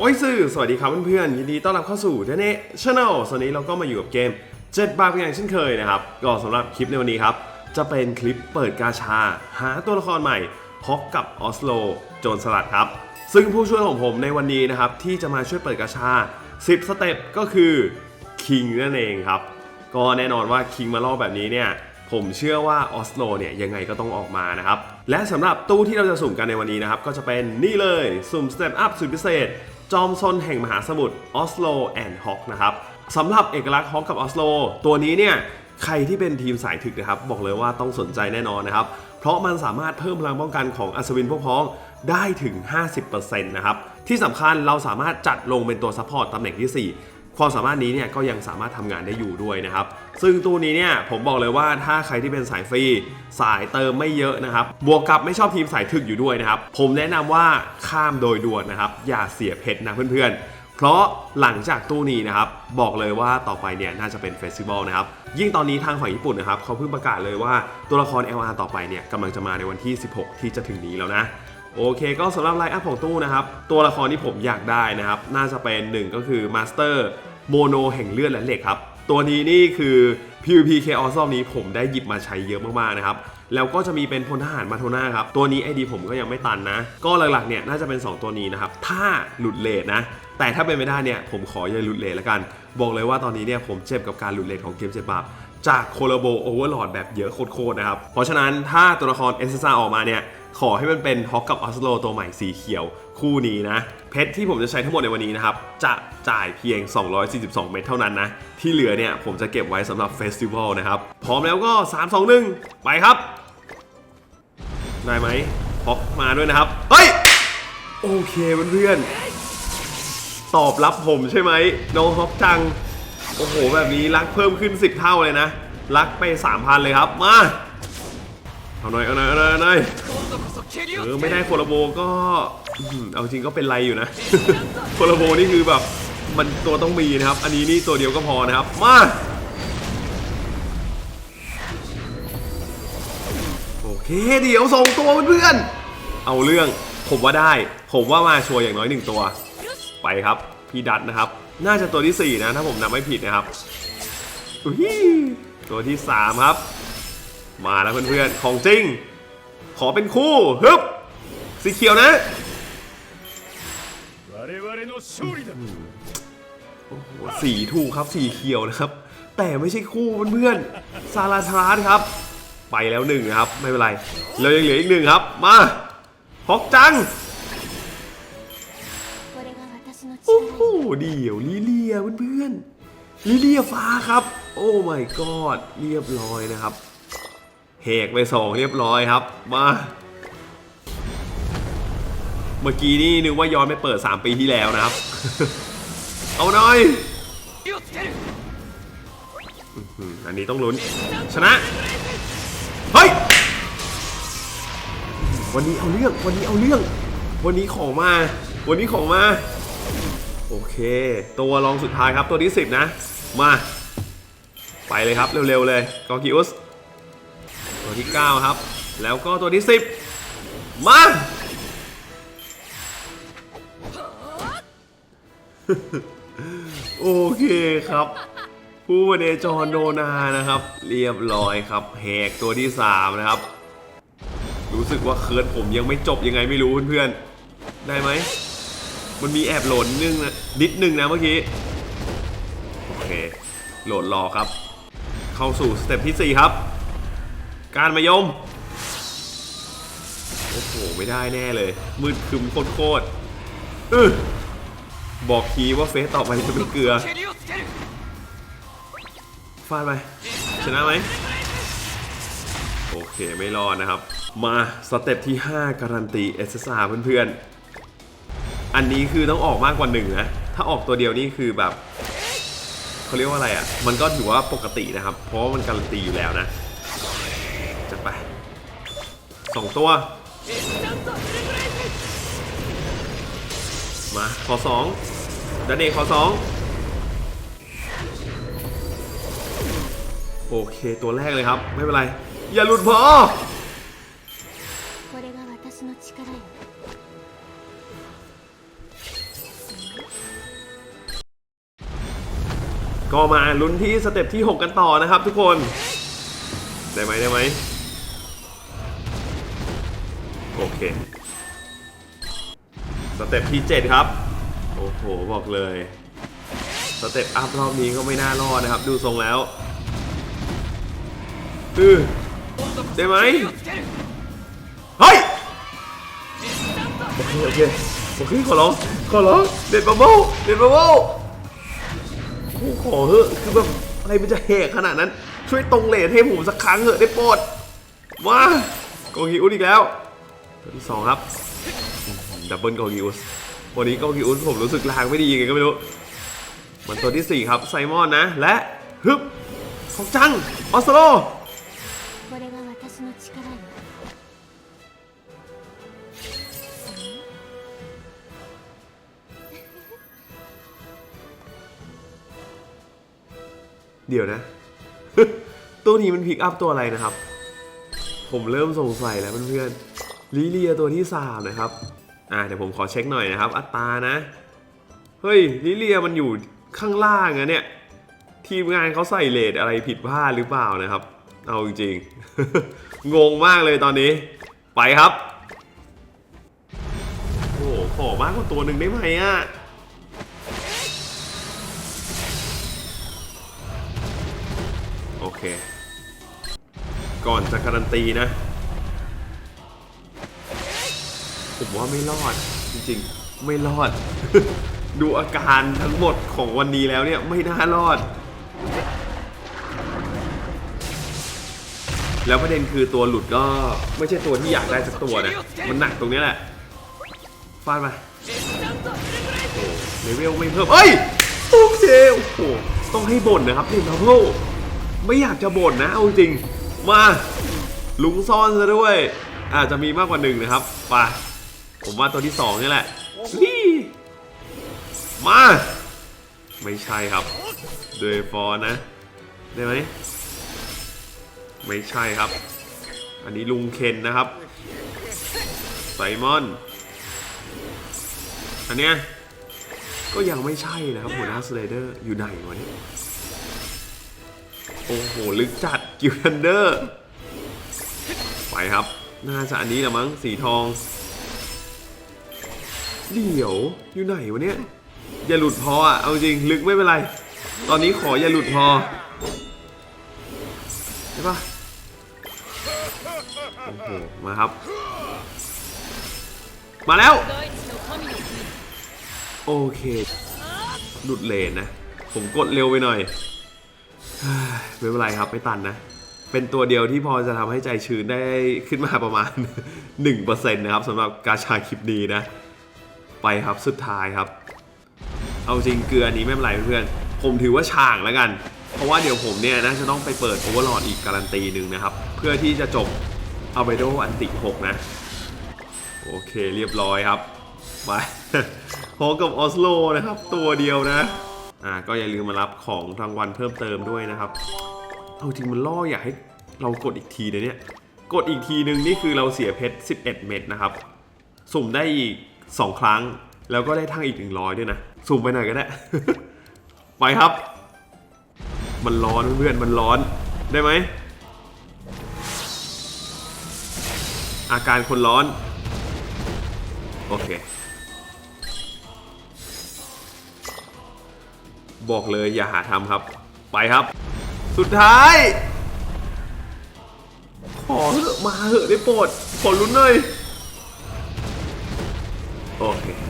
โอ้ยสื่อ สวัสดีครับเพื่อนๆ ยินดีต้อนรับเข้าสู่เดเน่ชาแนลวันนี้เราก็มาอยู่กับเกม 7 บาทเป็นอย่างเช่นเคยนะครับ ก็สำหรับคลิปในวันนี้ครับ จะเป็นคลิปเปิดกาชา หาตัวละครใหม่ฮอกกับออสโลโจรสลัดครับ ซึ่งผู้ช่วยของผมในวันนี้นะครับ ที่จะมาช่วยเปิดกาชา 10 สเต็ปก็คือคิงนั่นเองครับ ก็แน่นอนว่าคิงมาล่อแบบนี้เนี่ยผมเชื่อว่าออสโลเนี่ยยังไงก็ต้องออกมานะครับ และสำหรับตู้ที่เราจะสุ่มกันในวันนี้นะครับ ก็จะเป็นนี่เลยสุ่มสเต็ปอัพสุดพิเศษ จอมซนแห่งมหาสมุทรออสโลแอนด์ฮอกนะครับสำหรับเอกลักษณ์ฮอกกับออสโลตัวนี้เนี่ยใครที่เป็นทีมสายถึกนะครับ บอกเลยว่าต้องสนใจแน่นอนนะครับ เพราะมันสามารถเพิ่มพลังป้องกันของอัศวินพวกพ้องได้ถึง 50%นะครับ ที่สำคัญเราสามารถจัดลงเป็นตัวซัพพอร์ตตำแหน่งที่ 4 ความสามารถนี้เนี่ยก็ยังสามารถทำงานได้อยู่ด้วยนะครับ ซึ่งตู้นี้เนี่ยผมบอกเลยว่าถ้าใครที่เป็นสายฟรีสายเติมไม่เยอะนะครับ บวกกับไม่ชอบทีมสายถึกอยู่ด้วยนะครับ ผมแนะนำว่าข้ามโดยด่วนนะครับ อย่าเสียเพชรนะเพื่อนๆ เพราะหลังจากตู้นี้นะครับ บอกเลยว่าต่อไปเนี่ยน่าจะเป็นเฟสติวัลนะครับ ยิ่งตอนนี้ทางฝั่งญี่ปุ่นนะครับเขาเพิ่งประกาศเลยว่าตัวละคร LR ต่อไปเนี่ยกำลังจะมาในวันที่ 16 ที่จะถึงนี้แล้วนะโอเคก็สำหรับไลน์อัพของตู้นะครับ ตัวละครที่ผมอยากได้นะครับ น่าจะเป็นหนึ่งก็คือมาสเตอร์โมโนแห่งเลือดและเหล็กครับ ตัวนี้นี่คือ PVP Chaos รอบนี้ผมได้หยิบมาใช้เยอะมากๆนะครับ แล้วก็จะมีเป็นพลทหารมาโทน่าครับ ตัวนี้ไอดีผมก็ยังไม่ตันนะ ก็หลักๆเนี่ยน่าจะเป็น 2 ตัวนี้นะครับ ถ้าหลุดเลทนะ แต่ถ้าเป็นไม่ได้เนี่ยผมขออย่าหลุดเลทแล้วกัน บอกเลยว่าตอนนี้เนี่ยผมเจ็บกับการหลุดเลทของเกมเจ็บบาปจากโคโลโบโอเวอร์ลอดแบบเยอะโคตรๆนะครับ เพราะฉะนั้นถ้าตัวละครเอสซ่าออกมาเนี่ย ขอให้มันเป็นฮอกกับออสโลตัวใหม่สีเขียวคู่นี้นะ เพชรที่ผมจะใช้ทั้งหมดในวันนี้นะครับ จะจ่ายเพียง 242 เม็ดเท่านั้นนะ ที่เหลือเนี่ยผมจะเก็บไว้สำหรับเฟสติวัลนะครับ พร้อมแล้วก็ 3 2 1 ไปครับ ได้ไหมฮอกมาด้วยนะครับ เฮ้ย โอเคเพื่อนตอบรับผมใช่ไหมน้องฮอกจัง โอ้โห แบบนี้รักเพิ่มขึ้น 10 เท่าเลยนะ รักไป 3,000 เลยครับ มา เอาหน่อยเอาหน่อยเอาหน่อยเอาหน่อยเออไม่ได้โคลาโบก็อื้อหือเอาจริงก็เป็นไรอยู่นะ โคลาโบนี่คือแบบมันตัวต้องมีนะครับ อันนี้นี่ตัวเดียวก็พอนะครับ มาโอเคเดี๋ยวส่งตัวเพื่อนๆเอาเรื่องผมว่าได้ ผมว่ามาชัวร์อย่างน้อยหนึ่งตัว ไปครับ พี่ดัตนะครับ น่าจะตัวที่ 4 นะ ถ้าผมนับไม่ผิดนะครับอุ้ยตัวที่ 3 ครับ มาแล้วเพื่อนๆ ของจริง ขอเป็นคู่ฮึบสีเขียวนะสีถูกครับสีเขียวนะครับ แต่ไม่ใช่คู่เพื่อนๆซาลาทาร์ครับ ไปแล้วหนึ่งครับ ไม่เป็นไรเรายังเหลืออีกหนึ่งครับ มาฮอกจังโอ้โหเดี๋ยวลิเลียเพื่อนๆลิเลียฟ้าครับ โอ้ my god เรียบร้อยนะครับ เหกไปสองเรียบร้อยครับ มา เมื่อกี้นี่นึกว่าย้อนไปเปิด 3 ปีที่แล้วนะครับ เอาหน่อย อันนี้ต้องลุ้น ชนะ เฮ้ย วันนี้เอาเรื่อง วันนี้เอาเรื่อง วันนี้ของมา วันนี้ของมา โอเค ตัวรองสุดท้ายครับ ตัวที่สิบนะ มา ไปเลยครับ เร็วๆเลย กอกิอุส ตัวที่ 9 ครับ แล้วก็ตัวที่ 10 มา โอเคครับ ผู้วเดจรโดนานะครับ เรียบร้อยครับแหกตัวที่ 3 นะครับ รู้สึกว่าเคิร์ดผมยังไม่จบยังไงไม่รู้เพื่อนๆ ได้ไหม มันมีแอบโหลดนึงนะนิดนึงนะเมื่อกี้ โอเค โหลดรอครับ เข้าสู่สเต็ปที่ 4 ครับ การมายม โอ้โห ไม่ได้แน่เลย มืดคึมโคตรออบอกทีว่าเฟสต่อไปจะเป็นเกลือ ฟาดไป ชนะไหม โอเค ไม่รอดนะครับ มาสเต็ปที่ 5 การันตีเอสซาเพื่อนๆ อันนี้คือต้องออกมากกว่าหนึ่งนะ ถ้าออกตัวเดียวนี่คือแบบเขาเรียกว่าอะไรอะ่ะ มันก็ถือว่าปกตินะครับ เพราะมันการันตีอยู่แล้วนะ จัดไปสองตัว มาขอสองดันเอกขอสองโอเคตัวแรกเลยครับ ไม่เป็นไร อย่าหลุดพอก็มาลุ้นที่สเต็ปที่ 6 กันต่อนะครับทุกคน ได้ไหมได้ไหม โอเค สเต็ปที่ 7 ครับ โอ้โห บอกเลย สเต็ปอัพรอบนี้ก็ไม่น่ารอดนะครับ ดูทรงแล้วอือได้ไหมเฮ้ย โอเค โอเค โอเค ขอร้อง ขอร้อง เด็ดบับเบิ้ลเด็ดบับเบิ้ลโอ้โหขอเถอะคือแบบอะไรมันจะแหกขนาดนั้น ช่วยตรงเลทให้ผมสักครั้งเถอะได้โปรดมากองฮิอุสอีกแล้ว สองครับดับเบิลกอกิอุสวันนี้กอกิอุสผมรู้สึกลางไม่ดียังไงก็ไม่รู้มันตัวที่ 4 ครับไซมอนนะ และฮึบของจัง ออสโลเดี๋ยวนะ ตัวนี้มันพิกอัพตัวอะไรนะครับ ผมเริ่มสงสัยแล้วเพื่อนๆ ลิเลียตัวที่สามนะครับอ่าเดี๋ยวผมขอเช็คหน่อยนะครับ อัตรานะ เฮ้ยลิเลียมันอยู่ข้างล่างอะเนี่ย ทีมงานเขาใส่เลทอะไรผิดพลาดหรือเปล่านะครับ เอาจริงๆ งงมากเลยตอนนี้ ไปครับ โอ้โหขอมากกว่าตัวหนึ่งได้ไหมอะโอเค ก่อนจะการันตีนะ ผมว่าไม่รอดจริงๆ ไม่รอด ดูอาการทั้งหมดของวันนี้แล้วเนี่ยไม่น่ารอด แล้วประเด็นคือตัวหลุดก็ไม่ใช่ตัวที่อยากได้สักตัวนะมันหนักตรงนี้แหละฟาดมาโอ้เลเวลไม่เพิ่มเอ้ยโอเคโอ้โหต้องให้บ่นนะครับนี่ทัพโลไม่อยากจะบ่นนะเอาจริงมาลุงซ่อนซะด้วย อาจจะมีมากกว่าหนึ่งนะครับไป ผมว่าตัวที่สองนี่แหละนี่มา ไม่ใช่ครับเดยฟอร์นะ ได้ไหมไม่ใช่ครับ อันนี้ลุงเคนนะครับไซมอนอันเนี้ยก็ยังไม่ใช่นะครับหัวหน้าสไลเดอร์อยู่ไหนวะเนี่ยโอ้โห ลึกจัดกิวทันเดอร์ ไปครับ น่าจะอันนี้แหละมั้งสีทอง เดี๋ยวอยู่ไหนวะเนี่ยอย่าหลุดพออะเอาจริงลึกไม่เป็นไร ตอนนี้ขออย่าหลุดพอใช่ปะโอ้โหมาครับ มาแล้ว โอเคหลุดเลนนะ ผมกดเร็วไปหน่อยเฮ้ยไม่เป็นไรครับไม่ตันนะ เป็นตัวเดียวที่พอจะทำให้ใจชื้นได้ขึ้นมาประมาณ 1%นะครับสำหรับกาชาคลิปนี้นะ ไปครับสุดท้ายครับ เอาจริงเกลืออันนี้ไม่เป็นไรเพื่อนผมถือว่าช่างแล้วกัน เพราะว่าเดี๋ยวผมเนี่ยนะจะต้องไปเปิดโอเวอร์ลอดอีกการันตีหนึ่งนะครับ เพื่อที่จะจบอัลเบโดอันติ6นะ โอเคเรียบร้อยครับไปพบกับออสโลนะครับ ตัวเดียวนะอ่าก็อย่าลืมมารับของรางวัลเพิ่มเติมด้วยนะครับเอาจริงมันล่ออยากให้เรากดอีกทีนะเนี่ยกดอีกทีนึงนี่คือเราเสียเพชร11 เม็ดนะครับ สุ่มได้อีก 2 ครั้ง แล้วก็ได้ทั้งอีก 100 ด้วยนะสุ่มไปหน่อยก็ได้ ไปครับ มันร้อนเพื่อนมันร้อนได้ไหม อาการคนร้อน โอเค บอกเลยอย่าหาทำครับ ไปครับ สุดท้าย ขอเถอะมาเถอะได้โปรด ขอลุ้นหน่อย Okay.